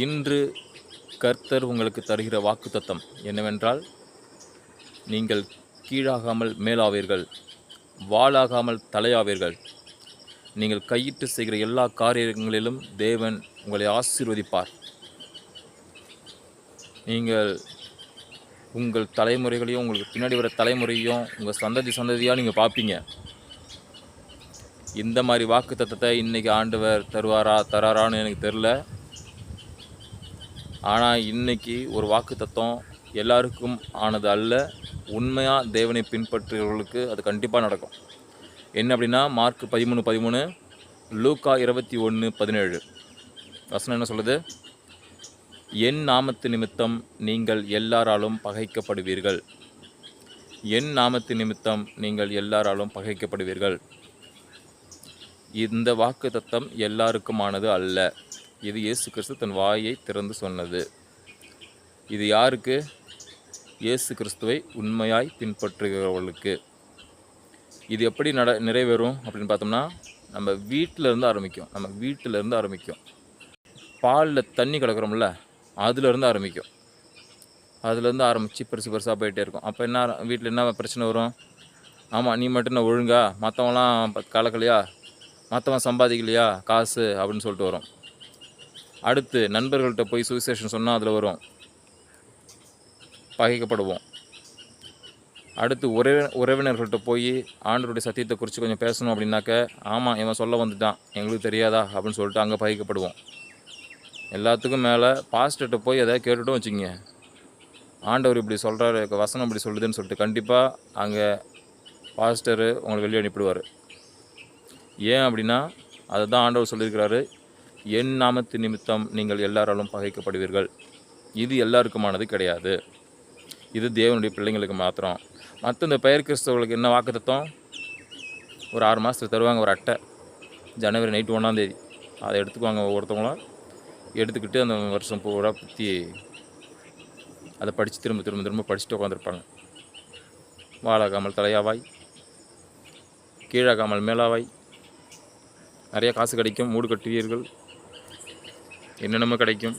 இன்று கர்த்தர் உங்களுக்கு தருகிற வாக்குத்தத்தம் என்னவென்றால் நீங்கள் கீழாகாமல் மேலாவீர்கள் வாளாகாமல் தலையாவீர்கள். நீங்கள் கையிட்டு செய்கிற எல்லா காரியங்களிலும் தேவன் உங்களை ஆசீர்வதிப்பார். நீங்கள் உங்கள் தலைமுறைகளையும் உங்களுக்கு பின்னாடி வர தலைமுறையும் உங்கள் சந்ததி சந்ததியாக நீங்கள் பார்ப்பீங்க. இந்த மாதிரி வாக்கு தத்தத்தை இன்றைக்கி ஆண்டவர் தருவாரா தராரான்னு எனக்கு தெரில ஆனால் இன்னைக்கு ஒரு வாக்கு தத்துவம் எல்லாருக்கும் ஆனது அல்ல. உண்மையாக தேவனை பின்பற்றுகிறவர்களுக்கு அது கண்டிப்பாக நடக்கும். என்ன அப்படின்னா மார்க் பதிமூணு பதிமூணு லூக்கா இருபத்தி ஒன்று பதினேழு. வசனம் என்ன சொல்லுது? என் நாமத்து நிமித்தம் நீங்கள் எல்லாராலும் பகைக்கப்படுவீர்கள். என் நாமத்து நிமித்தம் நீங்கள் எல்லாராலும் பகைக்கப்படுவீர்கள். இந்த வாக்கு தத்தம் எல்லாருக்குமானது அல்ல. இது இயேசு கிறிஸ்து தன் வாயை திறந்து சொன்னது. இது யாருக்கு? இயேசு கிறிஸ்துவை உண்மையாய் பின்பற்றுகிறவர்களுக்கு. இது எப்படி நட நிறைவேறும் அப்படின்னு பார்த்தோம்னா நம்ம வீட்டில் இருந்து ஆரம்பிக்கும். நம்ம வீட்டில் இருந்து ஆரம்பிக்கும். பாலில் தண்ணி கலக்கிறோம்ல அதுலேருந்து ஆரம்பிக்கும். அதுலேருந்து ஆரம்பித்து பெருசு பெருசாக போயிட்டே இருக்கும். அப்போ என்ன வீட்டில் என்ன பிரச்சனை வரும்? ஆமாம் நீ மட்டும் என்ன ஒழுங்கா? மற்றவங்களாம் கலக்கலையா? மற்றவன் சம்பாதிக்கலையா? காசு அப்படின்னு சொல்லிட்டு வரும். அடுத்து நண்பர்கள்ட்ட போய் சுவிசேஷன் சொன்னால் அதில் வரும். பகைக்கப்படுவோம். அடுத்து உறவி உறவினர்கள்ட்ட போய் ஆண்டருடைய சத்தியத்தை குறித்து கொஞ்சம் பேசணும் அப்படின்னாக்க ஆமாம் இவன் சொல்ல வந்துட்டான் எங்களுக்கு தெரியாதா அப்படின்னு சொல்லிட்டு அங்கே பகைக்கப்படுவோம். எல்லாத்துக்கும் மேலே பாஸ்டர்கிட்ட போய் எதாவது கேட்டுட்டும் வச்சுங்க ஆண்டவர் இப்படி சொல்கிறாரு வசனம் இப்படி சொல்லுதுன்னு சொல்லிட்டு கண்டிப்பாக அங்கே பாஸ்டரு உங்களை வெளியே அனுப்பிடுவார். ஏன் அப்படின்னா அதை தான் ஆண்டவர் சொல்லியிருக்கிறாரு என் நாமத்து நிமித்தம் நீங்கள் எல்லாராலும் பகைக்கப்படுவீர்கள். இது எல்லாருக்குமானது கிடையாது. இது தேவனுடைய பிள்ளைங்களுக்கு மாத்திரம். மற்ற இந்த பெயர் கிறிஸ்தவர்களுக்கு என்ன வாக்குத்தத்தம்? ஒரு ஆறு மாதத்துக்கு தருவாங்க ஒரு அட்டை. ஜனவரி நைட்டு ஒன்றாந்தேதி அதை எடுத்துக்குவாங்க ஒவ்வொருத்தவங்களும் எடுத்துக்கிட்டு அந்த வருஷம் பூரா பற்றி அதை படித்து திரும்ப திரும்ப திரும்ப படிச்சுட்டு உட்காந்துருப்பாங்க வாழாகாமல் தலையாவாய். கீழாகாமல் மேலாவாய். நிறைய காசு கிடைக்கும். மூடு கட்டுவீர்கள். என்னென்னமோ கிடைக்கும்.